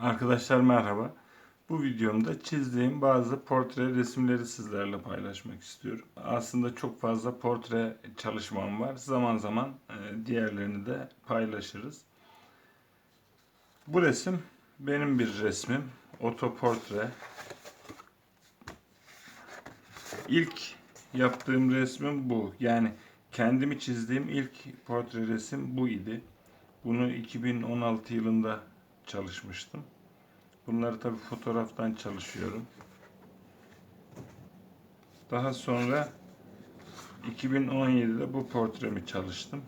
Arkadaşlar merhaba. Bu videomda çizdiğim bazı portre resimleri sizlerle paylaşmak istiyorum. Aslında çok fazla portre çalışmam var. Zaman zaman e, diğerlerini de paylaşırız. Bu resim benim bir resmim. Otoportre. İlk yaptığım resmim bu. Yani kendimi çizdiğim ilk portre resim bu idi. Bunu 2016 yılında çalışmıştım. Bunları tabi fotoğraftan çalışıyorum. Daha sonra 2017'de bu portremi çalıştım.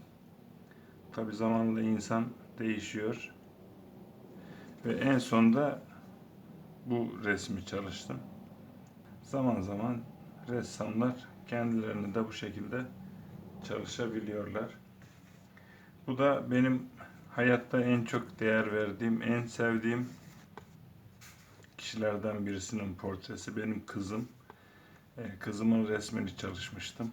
Tabi zamanla insan değişiyor. Ve en sonda bu resmi çalıştım. Zaman zaman ressamlar kendilerini de bu şekilde çalışabiliyorlar. Bu da benim hayatta en çok değer verdiğim, en sevdiğim kişilerden birisinin portresi. Benim kızım. Ee, Kızımın resmini çalışmıştım.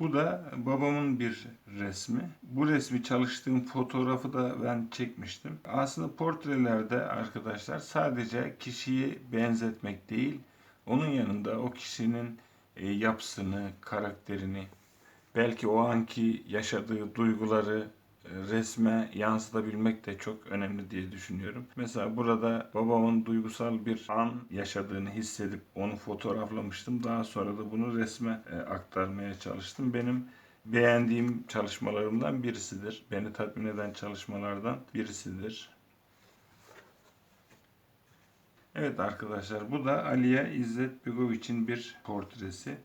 Bu da babamın bir resmi. Bu resmi çalıştığım fotoğrafı da ben çekmiştim. Aslında portrelerde arkadaşlar sadece kişiyi benzetmek değil, onun yanında o kişinin e, yapısını, karakterini, belki o anki yaşadığı duyguları e, resme yansıtabilmek de çok önemli diye düşünüyorum. Mesela burada babamın duygusal bir an yaşadığını hissedip onu fotoğraflamıştım. Daha sonra da bunu resme e, aktarmaya çalıştım. Benim beğendiğim çalışmalarımdan birisidir. Beni tatmin eden çalışmalardan birisidir. Evet arkadaşlar bu da Aliye İzzet Begoviç'in bir portresi.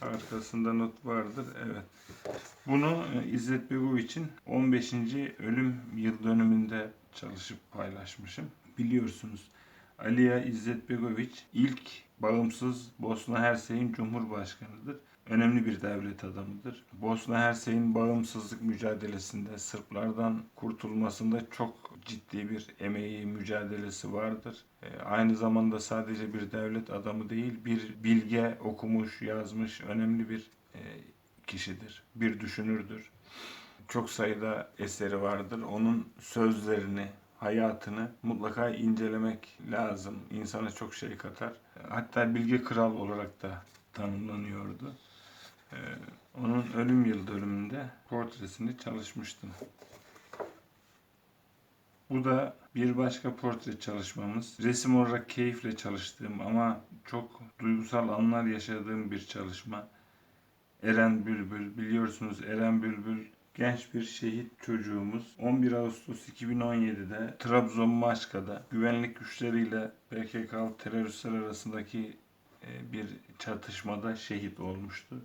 Arkasında not vardır. Evet. Bunu e, İzzet Begoviç'in 15. ölüm yıl dönümünde çalışıp paylaşmışım. Biliyorsunuz Aliye İzzet Begoviç ilk bağımsız Bosna Hersey'in Cumhurbaşkanıdır. Önemli bir devlet adamıdır. Bosna Hersey'in bağımsızlık mücadelesinde Sırplardan kurtulmasında çok ciddi bir emeği, mücadelesi vardır. E, aynı zamanda sadece bir devlet adamı değil, bir bilge, okumuş, yazmış, önemli bir e, kişidir. Bir düşünürdür. Çok sayıda eseri vardır. Onun sözlerini, hayatını mutlaka incelemek lazım. İnsana çok şey katar. Hatta bilge kral olarak da tanımlanıyordu. Ee, onun ölüm yıl dönümünde portresini çalışmıştım. Bu da bir başka portre çalışmamız. Resim olarak keyifle çalıştığım ama çok duygusal anlar yaşadığım bir çalışma. Eren Bülbül, biliyorsunuz Eren Bülbül genç bir şehit çocuğumuz 11 Ağustos 2017'de Trabzon Maşka'da güvenlik güçleriyle PKK teröristler arasındaki e, bir çatışmada şehit olmuştu.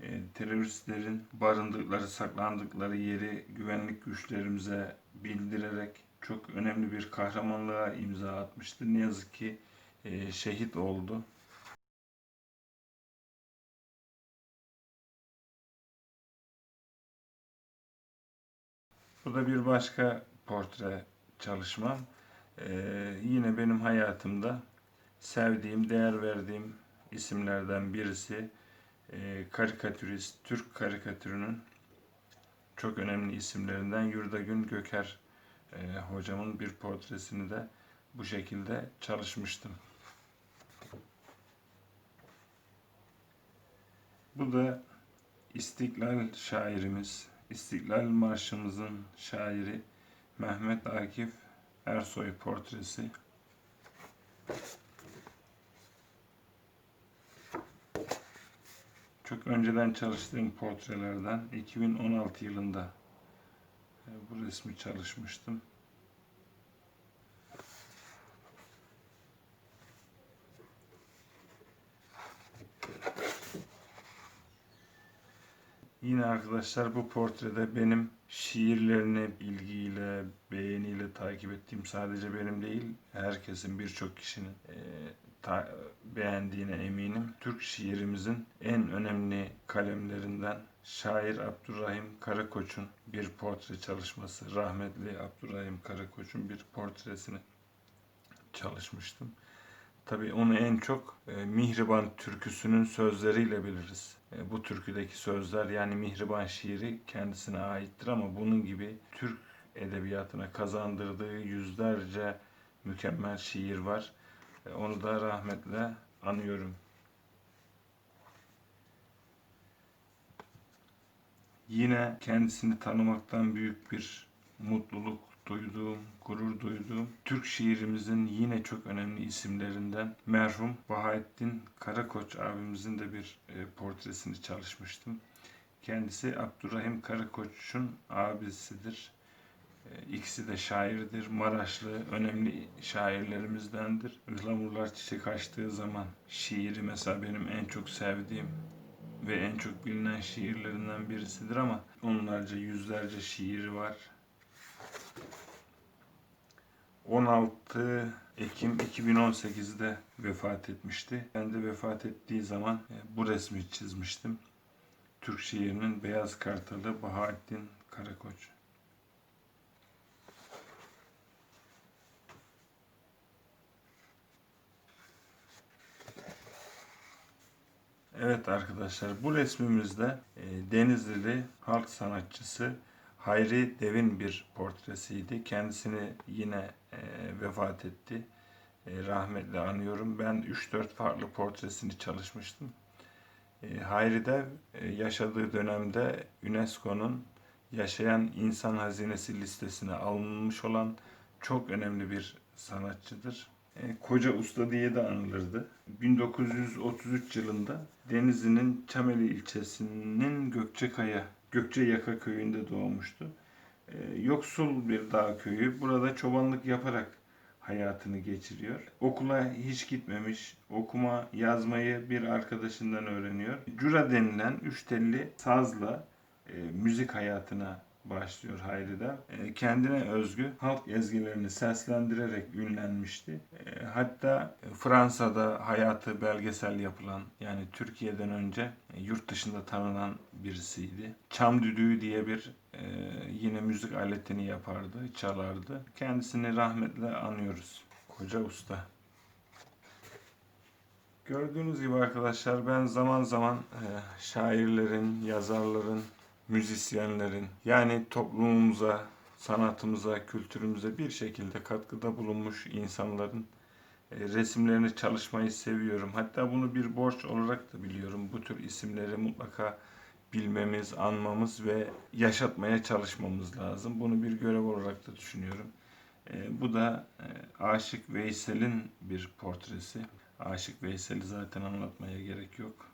E, teröristlerin barındıkları, saklandıkları yeri güvenlik güçlerimize bildirerek çok önemli bir kahramanlığa imza atmıştı. Ne yazık ki e, şehit oldu. Bu da bir başka portre çalışmam. Ee, yine benim hayatımda sevdiğim, değer verdiğim isimlerden birisi e, karikatürist, Türk karikatürünün çok önemli isimlerinden Yurdagün Göker e, hocamın bir portresini de bu şekilde çalışmıştım. Bu da İstiklal şairimiz, İstiklal Marşımızın şairi Mehmet Akif Ersoy portresi. Çok önceden çalıştığım portrelerden 2016 yılında e, bu resmi çalışmıştım. Yine arkadaşlar bu portrede benim şiirlerini ilgiyle, beğeniyle takip ettiğim sadece benim değil, herkesin birçok kişinin e, ta, beğendiğine eminim. Türk şiirimizin en önemli kalemlerinden şair Abdurrahim Karakoç'un bir portre çalışması, rahmetli Abdurrahim Karakoç'un bir portresini çalışmıştım. Tabii onu en çok e, Mihriban türküsünün sözleriyle biliriz. E, bu türküdeki sözler yani Mihriban şiiri kendisine aittir ama bunun gibi Türk edebiyatına kazandırdığı yüzlerce mükemmel şiir var. E, onu da rahmetle anıyorum. Yine kendisini tanımaktan büyük bir mutluluk duyduğum, gurur duyduğum Türk şiirimizin yine çok önemli isimlerinden merhum Bahattin Karakoç abimizin de bir e, portresini çalışmıştım. Kendisi Abdurrahim Karakoç'un abisidir. E, İkisi de şairdir. Maraşlı önemli şairlerimizdendir. Ihlamurlar çiçek açtığı zaman şiiri mesela benim en çok sevdiğim ve en çok bilinen şiirlerinden birisidir ama onlarca yüzlerce şiiri var. 16 Ekim 2018'de vefat etmişti. Ben de vefat ettiği zaman e, bu resmi çizmiştim. Türk şiirinin Beyaz Kartalı Bahattin Karakoç. Evet arkadaşlar bu resmimizde e, Denizlili halk sanatçısı Hayri Dev'in bir portresiydi. Kendisini yine e, vefat etti. E, rahmetle anıyorum. Ben 3-4 farklı portresini çalışmıştım. Hayri Dev yaşadığı dönemde UNESCO'nun yaşayan insan hazinesi listesine alınmış olan çok önemli bir sanatçıdır. E, Koca Usta diye de anılırdı. 1933 yılında Denizli'nin Çameli ilçesinin Gökçekaya, Gökçeyaka köyünde doğmuştu. E, Yoksul bir dağ köyü. Burada çobanlık yaparak hayatını geçiriyor. Okula hiç gitmemiş. Okuma, yazmayı bir arkadaşından öğreniyor. Cura denilen üç telli sazla e, müzik hayatına başlıyor Hayri'de. E, kendine özgü halk ezgilerini seslendirerek ünlenmişti. E, hatta Fransa'da hayatı belgesel yapılan yani Türkiye'den önce e, yurt dışında tanınan birisiydi. Çam düdüğü diye bir yine müzik aletini yapardı, çalardı. Kendisini rahmetle anıyoruz. Koca usta. Gördüğünüz gibi arkadaşlar ben zaman zaman şairlerin, yazarların, müzisyenlerin yani toplumumuza, sanatımıza, kültürümüze bir şekilde katkıda bulunmuş insanların e, resimlerini çalışmayı seviyorum. Hatta bunu bir borç olarak da biliyorum. Bu tür isimleri mutlaka bilmemiz, anmamız ve yaşatmaya çalışmamız lazım. Bunu bir görev olarak da düşünüyorum. E, bu da e, Aşık Veysel'in bir portresi. Aşık Veysel'i zaten anlatmaya gerek yok.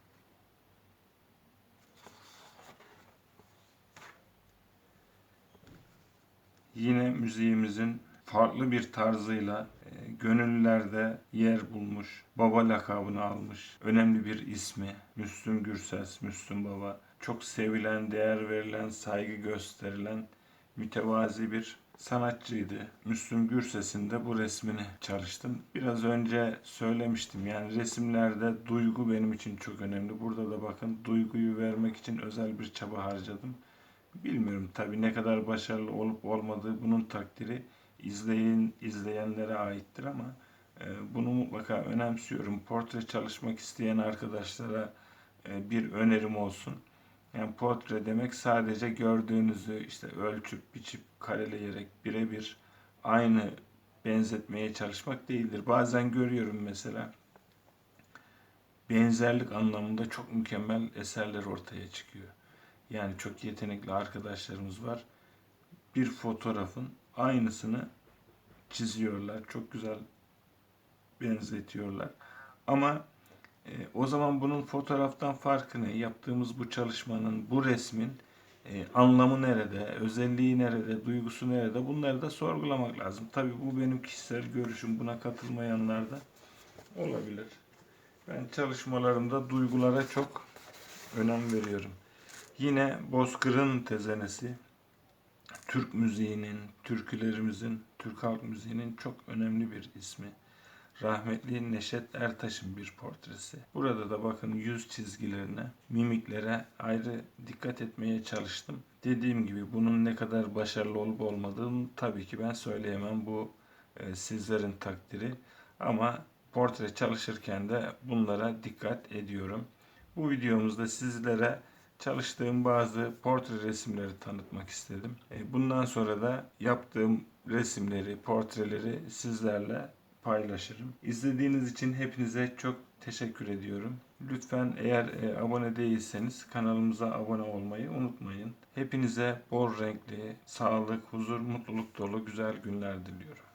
Yine müziğimizin farklı bir tarzıyla e, gönüllerde yer bulmuş, baba lakabını almış, önemli bir ismi Müslüm Gürses, Müslüm Baba. Çok sevilen, değer verilen, saygı gösterilen mütevazi bir sanatçıydı. Müslüm Gürses'in de bu resmini çalıştım. Biraz önce söylemiştim yani resimlerde duygu benim için çok önemli. Burada da bakın duyguyu vermek için özel bir çaba harcadım. Bilmiyorum tabi ne kadar başarılı olup olmadığı bunun takdiri izleyin izleyenlere aittir ama e, bunu mutlaka önemsiyorum. Portre çalışmak isteyen arkadaşlara e, bir önerim olsun. Yani portre demek sadece gördüğünüzü işte ölçüp biçip kareleyerek birebir aynı benzetmeye çalışmak değildir. Bazen görüyorum mesela benzerlik anlamında çok mükemmel eserler ortaya çıkıyor. Yani çok yetenekli arkadaşlarımız var. Bir fotoğrafın aynısını çiziyorlar. Çok güzel benzetiyorlar. Ama e, o zaman bunun fotoğraftan farkı ne? Yaptığımız bu çalışmanın, bu resmin e, anlamı nerede, özelliği nerede, duygusu nerede? Bunları da sorgulamak lazım. Tabii bu benim kişisel görüşüm. Buna katılmayanlar da olabilir. Ben çalışmalarımda duygulara çok önem veriyorum. Yine Bozkır'ın tezenesi Türk müziğinin, türkülerimizin, Türk halk müziğinin çok önemli bir ismi. Rahmetli Neşet Ertaş'ın bir portresi. Burada da bakın yüz çizgilerine, mimiklere ayrı dikkat etmeye çalıştım. Dediğim gibi bunun ne kadar başarılı olup olmadığını tabii ki ben söyleyemem. Bu e, sizlerin takdiri. Ama portre çalışırken de bunlara dikkat ediyorum. Bu videomuzda sizlere çalıştığım bazı portre resimleri tanıtmak istedim. E, Bundan sonra da yaptığım resimleri, portreleri sizlerle paylaşırım. İzlediğiniz için hepinize çok teşekkür ediyorum. Lütfen eğer e, abone değilseniz kanalımıza abone olmayı unutmayın. Hepinize bol renkli, sağlık, huzur, mutluluk dolu güzel günler diliyorum.